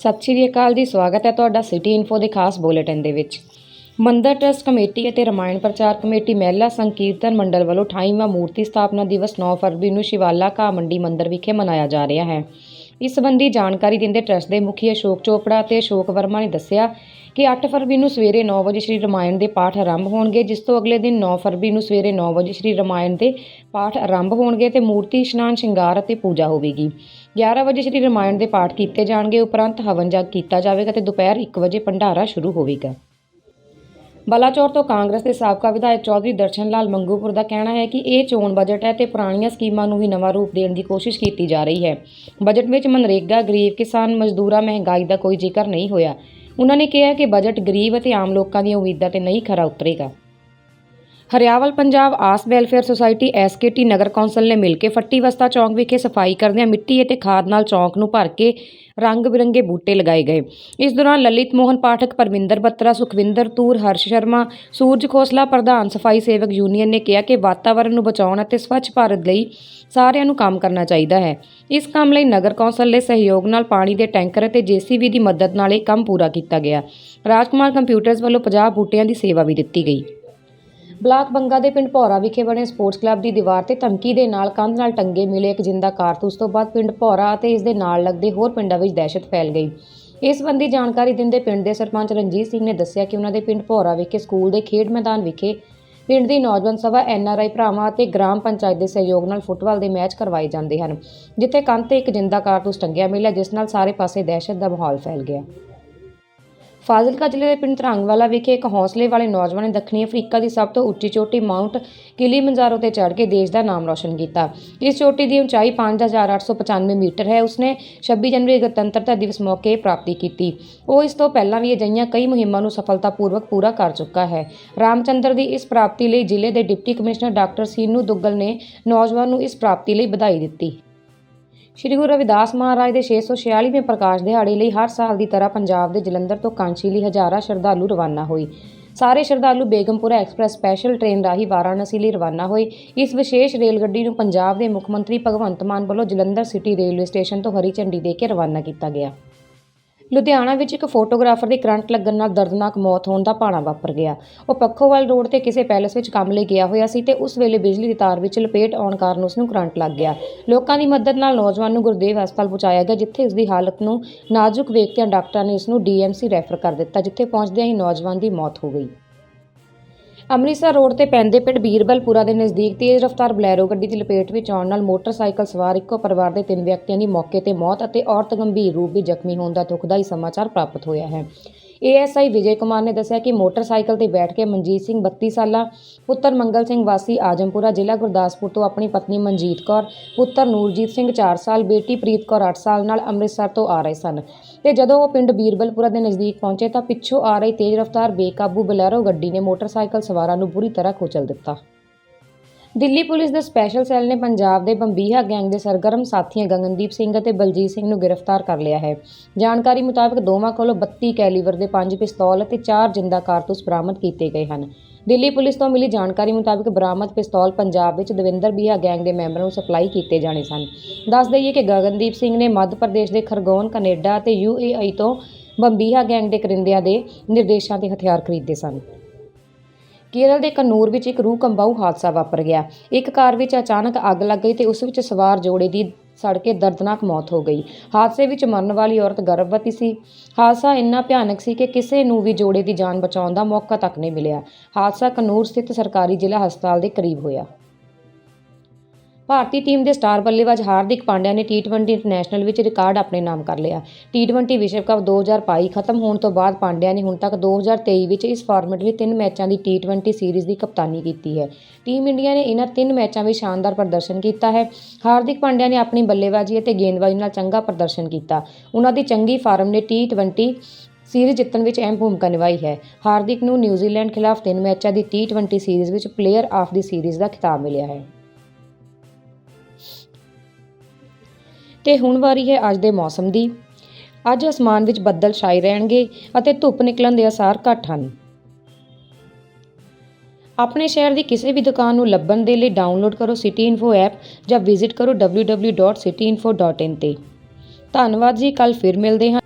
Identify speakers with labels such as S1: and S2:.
S1: ਸਤਿ ਸ਼੍ਰੀ ਅਕਾਲ ਜੀ, ਸਵਾਗਤ ਹੈ ਤੁਹਾਡਾ ਸਿਟੀ ਇਨਫੋ ਦੇ ਖਾਸ ਬੁਲੇਟਿਨ ਦੇ ਵਿੱਚ। ਮੰਦਰ ਟਰਸਟ ਕਮੇਟੀ ਅਤੇ ਰਮਾਇਣ ਪ੍ਰਚਾਰ ਕਮੇਟੀ ਮਹਿਲਾ ਸੰਕੀਰਤਨ ਮੰਡਲ ਵੱਲੋਂ 28ਵਾਂ ਮੂਰਤੀ ਸਥਾਪਨਾ ਦਿਵਸ 9 ਫਰਵਰੀ ਨੂੰ ਸ਼ਿਵਾਲਾ ਘਾਹ ਮੰਡੀ ਮੰਦਰ ਵਿਖੇ ਮਨਾਇਆ ਜਾ ਰਿਹਾ ਹੈ। ਇਸ ਸੰਬੰਧੀ ਜਾਣਕਾਰੀ ਦਿੰਦੇ ਟਰਸਟ ਦੇ ਮੁਖੀ ਅਸ਼ੋਕ ਚੋਪੜਾ ਅਤੇ ਅਸ਼ੋਕ ਵਰਮਾ ਨੇ ਦੱਸਿਆ ਕਿ 8 ਫਰਵਰੀ ਨੂੰ ਸਵੇਰੇ 9 ਵਜੇ ਸ਼੍ਰੀ ਰਮਾਇਣ ਦੇ ਪਾਠ ਆਰੰਭ ਹੋਣਗੇ, ਜਿਸ ਤੋਂ ਅਗਲੇ ਦਿਨ 9 ਫਰਵਰੀ ਨੂੰ ਸਵੇਰੇ 9 ਵਜੇ ਸ਼੍ਰੀ ਰਮਾਇਣ ਦੇ ਪਾਠ ਆਰੰਭ ਹੋਣਗੇ ਤੇ ਮੂਰਤੀ, ਇਸ਼ਨਾਨ, ਸ਼ਿੰਗਾਰ ਅਤੇ ਪੂਜਾ ਹੋਵੇਗੀ। 11 ਵਜੇ ਸ਼੍ਰੀ ਰਮਾਇਣ ਦੇ ਪਾਠ ਕੀਤੇ ਜਾਣਗੇ, ਉਪਰੰਤ ਹਵਨ ਜਗ ਕੀਤਾ ਜਾਵੇਗਾ ਤੇ ਦੁਪਹਿਰ 1 ਵਜੇ ਭੰਡਾਰਾ ਸ਼ੁਰੂ ਹੋਵੇਗਾ। ਬਲਾਚੌਰ ਤੋਂ ਕਾਂਗਰਸ ਦੇ ਸਾਬਕਾ ਵਿਧਾਇਕ ਚੌਧਰੀ ਦਰਸ਼ਨ ਲਾਲ ਮੰਗੂਪੁਰ ਦਾ ਕਹਿਣਾ ਹੈ ਕਿ ਇਹ ਚੋਣ ਬਜਟ ਹੈ ਤੇ ਪੁਰਾਣੀਆਂ ਸਕੀਮਾਂ ਨੂੰ ਹੀ ਨਵਾਂ ਰੂਪ ਦੇਣ ਦੀ ਕੋਸ਼ਿਸ਼ ਕੀਤੀ ਜਾ ਰਹੀ ਹੈ। ਬਜਟ ਵਿੱਚ ਮਨਰੇਗਾ, ਗਰੀਬ ਕਿਸਾਨ, ਮਜ਼ਦੂਰਾਂ, ਮਹਿੰਗਾਈ ਦਾ ਕੋਈ ਜ਼ਿਕਰ ਨਹੀਂ ਹੋਇਆ। ਉਹਨਾਂ ਨੇ ਕਿਹਾ ਕਿ ਬਜਟ ਗਰੀਬ ਅਤੇ ਆਮ ਲੋਕਾਂ ਦੀਆਂ ਉਮੀਦਾਂ ਤੇ ਨਹੀਂ ਖਰਾ ਉਤਰੇਗਾ। ਹਰਿਆਵਲ ਪੰਜਾਬ ਆਸ welfare society S K T ਨਗਰ ਕੌਂਸਲ ਨੇ ਮਿਲ ਕੇ ਫੱਟੀ ਵਸਤਾ ਚੌਂਕ ਵਿਖੇ ਸਫ਼ਾਈ ਕਰਦਿਆਂ ਮਿੱਟੀ ਅਤੇ ਖਾਦ ਨਾਲ ਚੌਂਕ ਨੂੰ ਭਰ ਕੇ ਰੰਗ ਬਿਰੰਗੇ ਬੂਟੇ ਲਗਾਏ ਗਏ। ਇਸ ਦੌਰਾਨ ਲਲਿਤ ਮੋਹਨ ਪਾਠਕ, ਪਰਮਿੰਦਰ ਬੱਤਰਾ, ਸੁਖਵਿੰਦਰ ਤੂਰ, ਹਰਸ਼ ਸ਼ਰਮਾ, ਸੂਰਜ ਖੋਸਲਾ ਪ੍ਰਧਾਨ ਸਫ਼ਾਈ ਸੇਵਕ ਯੂਨੀਅਨ ਨੇ ਕਿਹਾ ਕਿ ਵਾਤਾਵਰਣ ਨੂੰ ਬਚਾਉਣ ਅਤੇ ਸਵੱਛ ਭਾਰਤ ਲਈ ਸਾਰਿਆਂ ਨੂੰ ਕੰਮ ਕਰਨਾ ਚਾਹੀਦਾ ਹੈ। ਇਸ ਕੰਮ ਲਈ ਨਗਰ ਕੌਂਸਲ ਦੇ ਸਹਿਯੋਗ ਨਾਲ ਪਾਣੀ ਦੇ ਟੈਂਕਰ ਅਤੇ ਜੀਸੀਬੀ ਦੀ ਮਦਦ ਨਾਲ ਇਹ ਕੰਮ ਪੂਰਾ ਕੀਤਾ ਗਿਆ। ਰਾਜਕੁਮਾਰ ਕੰਪਿਊਟਰਸ ਵੱਲੋਂ 50 ਬੂਟਿਆਂ ਦੀ ਸੇਵਾ ਵੀ ਦਿੱਤੀ ਗਈ। ਬਲਾਕ ਬੰਗਾ ਦੇ ਪਿੰਡ ਭੌਰਾ ਵਿਖੇ ਬਣੇ ਸਪੋਰਟਸ ਕਲੱਬ ਦੀ ਦੀਵਾਰ ਤੇ ਧਮਕੀ ਦੇ ਨਾਲ ਕੰਧ ਨਾਲ ਟੰਗੇ ਮਿਲੇ ਇੱਕ ਜਿੰਦਾ ਕਾਰਤੂਸ ਤੋਂ ਬਾਅਦ ਪਿੰਡ ਭੌਰਾ ਅਤੇ ਇਸ ਦੇ ਨਾਲ ਲੱਗਦੇ ਹੋਰ ਪਿੰਡਾਂ ਵਿੱਚ ਦਹਿਸ਼ਤ ਫੈਲ ਗਈ। ਇਸ ਸੰਬੰਧੀ ਜਾਣਕਾਰੀ ਦਿੰਦੇ ਪਿੰਡ ਦੇ ਸਰਪੰਚ ਰਣਜੀਤ ਸਿੰਘ ਨੇ ਦੱਸਿਆ ਕਿ ਉਹਨਾਂ ਦੇ ਪਿੰਡ ਭੌਰਾ ਵਿਖੇ ਸਕੂਲ ਦੇ ਖੇਡ ਮੈਦਾਨ ਵਿਖੇ ਪਿੰਡ ਦੀ ਨੌਜਵਾਨ ਸਭਾ ਐਨਆਰਆਈ ਭਰਾਵਾਂ ਅਤੇ ਗ੍ਰਾਮ ਪੰਚਾਇਤ ਦੇ ਸਹਿਯੋਗ ਨਾਲ ਫੁੱਟਬਾਲ ਦੇ ਮੈਚ ਕਰਵਾਏ ਜਾਂਦੇ ਹਨ, ਜਿੱਥੇ ਕੰਧ ਤੇ ਇੱਕ ਜਿੰਦਾ ਕਾਰਤੂਸ ਟੰਗਿਆ ਮਿਲਿਆ, ਜਿਸ ਨਾਲ ਸਾਰੇ ਪਾਸੇ ਦਹਿਸ਼ਤ ਦਾ ਮਾਹੌਲ ਫੈਲ ਗਿਆ। ਫਾਜ਼ਿਲਕਾ ਜ਼ਿਲ੍ਹੇ ਦੇ ਪਿੰਡ ਧਰੰਗਵਾਲਾ ਵਿਖੇ ਇੱਕ ਹੌਸਲੇ ਵਾਲੇ ਨੌਜਵਾਨ ਨੇ ਦੱਖਣੀ ਅਫਰੀਕਾ ਦੀ ਸਭ ਤੋਂ ਉੱਚੀ ਚੋਟੀ ਮਾਊਂਟ ਕਿਲੀਮੰਜਾਰੋ ਤੇ ਚੜ੍ਹ ਕੇ ਦੇਸ਼ ਦਾ ਨਾਮ ਰੌਸ਼ਨ ਕੀਤਾ। ਇਸ ਚੋਟੀ ਦੀ ਉਚਾਈ 5895 ਮੀਟਰ ਹੈ। ਉਸਨੇ 26 ਜਨਵਰੀ ਗਣਤੰਤਰਤਾ ਦਿਵਸ ਮੌਕੇ ਪ੍ਰਾਪਤੀ ਕੀਤੀ। ਉਹ ਇਸ ਤੋਂ ਪਹਿਲਾਂ ਵੀ ਅਜਿਹੀਆਂ ਕਈ ਮੁਹਿੰਮਾਂ ਨੂੰ ਸਫਲਤਾਪੂਰਵਕ ਪੂਰਾ ਕਰ ਚੁੱਕਾ ਹੈ। ਰਾਮਚੰਦਰ ਦੀ ਇਸ ਪ੍ਰਾਪਤੀ ਲਈ ਜ਼ਿਲ੍ਹੇ ਦੇ deputy commissioner doctor Seenu Duggal ਨੇ ਨੌਜਵਾਨ ਨੂੰ ਇਸ ਪ੍ਰਾਪਤੀ ਲਈ ਵਧਾਈ ਦਿੱਤੀ। ਸ਼੍ਰੀ ਗੁਰੂ ਰਵਿਦਾਸ ਮਹਾਰਾਜ ਦੇ 646ਵੇਂ ਪ੍ਰਕਾਸ਼ ਦਿਹਾੜੇ ਲਈ ਹਰ ਸਾਲ ਦੀ ਤਰ੍ਹਾਂ ਪੰਜਾਬ ਦੇ ਜਲੰਧਰ ਤੋਂ ਕਾਂਚੀ ਲਈ ਹਜ਼ਾਰਾਂ ਸ਼ਰਧਾਲੂ ਰਵਾਨਾ ਹੋਏ। ਸਾਰੇ ਸ਼ਰਧਾਲੂ ਬੇਗਮਪੁਰਾ ਐਕਸਪ੍ਰੈਸ ਸਪੈਸ਼ਲ ਟ੍ਰੇਨ ਰਾਹੀਂ ਵਾਰਾਣਸੀ ਲਈ ਰਵਾਨਾ ਹੋਏ। ਇਸ ਵਿਸ਼ੇਸ਼ ਰੇਲ ਗੱਡੀ ਨੂੰ ਪੰਜਾਬ ਦੇ ਮੁੱਖ ਮੰਤਰੀ ਭਗਵੰਤ ਮਾਨ ਵੱਲੋਂ ਜਲੰਧਰ ਸਿਟੀ ਰੇਲਵੇ ਸਟੇਸ਼ਨ ਤੋਂ ਹਰੀ ਝੰਡੀ ਦੇ ਕੇ ਰਵਾਨਾ ਕੀਤਾ ਗਿਆ। ਲੁਧਿਆਣਾ ਵਿੱਚ ਇੱਕ ਫੋਟੋਗ੍ਰਾਫਰ ਦੀ ਕਰੰਟ ਲੱਗਣ ਨਾਲ ਦਰਦਨਾਕ ਮੌਤ ਹੋਣ ਦਾ ਭਾਣਾ ਵਾਪਰ ਗਿਆ। ਉਹ ਪੱਖੋਵਾਲ ਰੋਡ ਤੇ ਕਿਸੇ ਪੈਲੇਸ ਵਿੱਚ ਕੰਮ ਲਈ ਗਿਆ ਹੋਇਆ ਸੀ ਤੇ ਉਸ ਵੇਲੇ ਬਿਜਲੀ ਦੀ ਤਾਰ ਵਿੱਚ ਲਪੇਟ ਆਉਣ ਕਾਰਨ ਉਸ ਨੂੰ ਕਰੰਟ ਲੱਗ ਗਿਆ। ਲੋਕਾਂ ਦੀ ਮਦਦ ਨਾਲ ਨੌਜਵਾਨ ਨੂੰ ਗੁਰਦੇਵ ਹਸਪਤਾਲ ਪਹੁੰਚਾਇਆ ਗਿਆ, ਜਿੱਥੇ ਉਸ ਦੀ ਹਾਲਤ ਨੂੰ ਨਾਜ਼ੁਕ ਵੇਖਦਿਆਂ ਡਾਕਟਰਾਂ ਨੇ ਉਸ ਨੂੰ ਡੀਐਮਸੀ ਰੈਫਰ ਕਰ ਦਿੱਤਾ, ਜਿੱਥੇ ਪਹੁੰਚਦਿਆਂ ਹੀ ਨੌਜਵਾਨ ਦੀ ਮੌਤ ਹੋ ਗਈ। ਅੰਮ੍ਰਿਤਸਰ ਰੋਡ ਤੇ ਪੈਂਦੇ ਪਿੰਡ ਬੀਰਬਲਪੁਰਾ ਦੇ ਨਜ਼ਦੀਕ ਤੇਜ਼ ਰਫ਼ਤਾਰ ਬਲੈਰੋ ਗੱਡੀ ਦੀ ਲਪੇਟ ਵਿੱਚ ਆਉਣ ਨਾਲ ਮੋਟਰਸਾਈਕਲ ਸਵਾਰ ਇੱਕੋ ਪਰਿਵਾਰ ਦੇ ਤਿੰਨ ਵਿਅਕਤੀਆਂ ਦੀ ਮੌਕੇ ਤੇ ਮੌਤ ਅਤੇ ਔਰਤ ਗੰਭੀਰ ਰੂਪ ਵਿੱਚ ਜ਼ਖਮੀ ਹੋਣ ਦਾ ਦੁਖਦਾਈ ਸਮਾਚਾਰ ਪ੍ਰਾਪਤ ਹੋਇਆ ਹੈ। ਏਐਸਆਈ ਵਿਜੇ ਕੁਮਾਰ ਨੇ ਦੱਸਿਆ ਕਿ ਮੋਟਰਸਾਈਕਲ ਤੇ ਬੈਠ ਕੇ ਮਨਜੀਤ ਸਿੰਘ 32 ਸਾਲਾ, ਪੁੱਤਰ ਮੰਗਲ ਸਿੰਘ ਵਾਸੀ ਆਜਮਪੁਰਾ ਜ਼ਿਲ੍ਹਾ ਗੁਰਦਾਸਪੁਰ ਤੋਂ ਆਪਣੀ ਪਤਨੀ ਮਨਜੀਤ ਕੌਰ, ਪੁੱਤਰ ਨੂਰਜੀਤ ਸਿੰਘ 4 ਸਾਲ, ਬੇਟੀ ਪ੍ਰੀਤ ਕੌਰ 8 ਸਾਲ ਨਾਲ ਅੰਮ੍ਰਿਤਸਰ ਤੋਂ ਆ ਰਹੇ ਸਨ। ਤੇ ਜਦੋਂ ਉਹ ਪਿੰਡ ਬੀਰਬਲਪੁਰਾ ਦੇ ਨਜ਼ਦੀਕ ਪਹੁੰਚੇ ਤਾਂ ਪਿੱਛੋਂ ਆ ਰਹੀ ਤੇਜ਼ ਰਫ਼ਤਾਰ ਬੇਕਾਬੂ ਬਲੈਰੋ ਗੱਡੀ ਨੇ ਮੋਟਰਸਾਈਕਲ ਸਵਾਰਾਂ ਨੂੰ ਬੁਰੀ ਤਰ੍ਹਾਂ ਕੁਚਲ ਦਿੱਤਾ। ਦਿੱਲੀ ਪੁਲਿਸ ਦੇ ਸਪੈਸ਼ਲ ਸੈੱਲ ਨੇ ਪੰਜਾਬ ਦੇ ਬੰਬੀਹਾ ਗੈਂਗ ਦੇ ਸਰਗਰਮ ਸਾਥੀਆਂ ਗਗਨਦੀਪ ਸਿੰਘ ਅਤੇ ਬਲਜੀਤ ਸਿੰਘ ਨੂੰ ਗ੍ਰਿਫਤਾਰ ਕਰ ਲਿਆ ਹੈ। ਜਾਣਕਾਰੀ ਮੁਤਾਬਕ ਦੋਵਾਂ ਕੋਲੋਂ 32 ਕੈਲੀਵਰ ਦੇ 5 ਪਿਸਤੌਲ ਅਤੇ 4 ਜਿੰਦਾ ਕਾਰਤੂਸ ਬਰਾਮਦ ਕੀਤੇ ਗਏ ਹਨ। ਦਿੱਲੀ ਪੁਲਿਸ ਤੋਂ ਮਿਲੀ ਜਾਣਕਾਰੀ ਮੁਤਾਬਕ ਬਰਾਮਦ ਪਿਸਤੌਲ ਪੰਜਾਬ ਵਿੱਚ ਦਵਿੰਦਰ ਬੀਹਾ ਗੈਂਗ ਦੇ ਮੈਂਬਰਾਂ ਨੂੰ ਸਪਲਾਈ ਕੀਤੇ ਜਾਣੇ ਸਨ। ਦੱਸ ਦਈਏ ਕਿ ਗਗਨਦੀਪ ਸਿੰਘ ਨੇ ਮੱਧ ਪ੍ਰਦੇਸ਼ ਦੇ ਖਰਗੋਨ, ਕੈਨੇਡਾ ਅਤੇ ਯੂਏਈ ਤੋਂ ਬੰਬੀਹਾ ਗੈਂਗ ਦੇ ਕਰਿੰਦਿਆਂ ਦੇ ਨਿਰਦੇਸ਼ਾਂ ਤੇ ਹਥਿਆਰ ਖਰੀਦੇ ਸਨ। ਕੇਰਲ ਦੇ ਕਨੂਰ ਵਿੱਚ ਇੱਕ ਰੂਹ ਕੰਬਾਊ ਹਾਦਸਾ ਵਾਪਰ ਗਿਆ। ਇੱਕ ਕਾਰ ਵਿੱਚ ਅਚਾਨਕ ਅੱਗ ਲੱਗ ਗਈ ਤੇ ਉਸ ਵਿੱਚ ਸਵਾਰ ਜੋੜੇ ਦੀ ਸੜ ਕੇ ਦਰਦਨਾਕ ਮੌਤ ਹੋ ਗਈ। ਹਾਦਸੇ ਵਿੱਚ ਮਰਨ ਵਾਲੀ ਔਰਤ ਗਰਭਵਤੀ ਸੀ। ਹਾਦਸਾ ਇੰਨਾ ਭਿਆਨਕ ਸੀ ਕਿ ਕਿਸੇ ਨੂੰ ਵੀ ਜੋੜੇ ਦੀ ਜਾਨ ਬਚਾਉਣ ਦਾ ਮੌਕਾ ਤੱਕ ਨਹੀਂ ਮਿਲਿਆ। ਹਾਦਸਾ ਕਨੂਰ ਸਥਿਤ ਸਰਕਾਰੀ ਜ਼ਿਲ੍ਹਾ ਹਸਪਤਾਲ ਦੇ ਕਰੀਬ ਹੋਇਆ। ਭਾਰਤੀ ਟੀਮ ਦੇ ਸਟਾਰ ਬੱਲੇਬਾਜ਼ ਹਾਰਦਿਕ ਪਾਂਡਿਆ ਨੇ ਟੀ20 ਇੰਟਰਨੈਸ਼ਨਲ ਵਿੱਚ ਰਿਕਾਰਡ ਆਪਣੇ ਨਾਮ ਕਰ ਲਿਆ। ਟੀ20 ਵਿਸ਼ਵ ਕੱਪ 2022 ਖਤਮ ਹੋਣ ਤੋਂ ਬਾਅਦ ਪਾਂਡਿਆ ਨੇ ਹੁਣ ਤੱਕ 2023 ਵਿੱਚ ਇਸ ਫਾਰਮੈਟ ਵਿੱਚ ਤਿੰਨ ਮੈਚਾਂ ਦੀ ਟੀ20 ਸੀਰੀਜ਼ ਦੀ ਕਪਤਾਨੀ ਕੀਤੀ ਹੈ। ਟੀਮ ਇੰਡੀਆ ਨੇ ਇਹਨਾਂ ਤਿੰਨ ਮੈਚਾਂ ਵਿੱਚ ਸ਼ਾਨਦਾਰ ਪ੍ਰਦਰਸ਼ਨ ਕੀਤਾ ਹੈ। ਹਾਰਦਿਕ ਪਾਂਡਿਆ ਨੇ ਆਪਣੀ ਬੱਲੇਬਾਜ਼ੀ ਅਤੇ ਗੇਂਦਬਾਜ਼ੀ ਨਾਲ ਚੰਗਾ ਪ੍ਰਦਰਸ਼ਨ ਕੀਤਾ। ਉਹਨਾਂ ਦੀ ਚੰਗੀ ਫਾਰਮ ਨੇ ਟੀ20 ਸੀਰੀਜ਼ ਜਿੱਤਣ ਵਿੱਚ ਅਹਿਮ ਭੂਮਿਕਾ ਨਿਭਾਈ ਹੈ। ਹਾਰਦਿਕ ਨੂੰ ਨਿਊਜ਼ੀਲੈਂਡ ਖਿਲਾਫ ਤਿੰਨ ਮੈਚਾਂ ਦੀ ਟੀ20 ਸੀਰੀਜ਼ ਵਿੱਚ ਪਲੇਅਰ ਆਫ ਦੀ ਸੀਰੀਜ਼ ਦਾ ਖਿਤਾਬ ਮਿਲਿਆ ਹੈ। ਤੇ ਹੁਣ ਵਾਰੀ ਹੈ ਅੱਜ ਦੇ ਮੌਸਮ ਦੀ। ਅੱਜ ਅਸਮਾਨ ਵਿੱਚ ਬੱਦਲ ਛਾਏ ਰਹਿਣਗੇ ਅਤੇ ਧੁੱਪ ਨਿਕਲਣ ਦੇ ਅਸਾਰ ਘੱਟ ਹਨ। ਆਪਣੇ ਸ਼ਹਿਰ ਦੀ ਕਿਸੇ ਵੀ ਦੁਕਾਨ ਨੂੰ ਲੱਭਣ ਦੇ ਲਈ ਡਾਊਨਲੋਡ ਕਰੋ ਸਿਟੀ ਇਨਫੋ ਐਪ ਜਾਂ ਵਿਜ਼ਿਟ ਕਰੋ www.cityinfo.in ਤੇ। ਧੰਨਵਾਦ ਜੀ ਕੱਲ ਫਿਰ ਮਿਲਦੇ ਹਾਂ।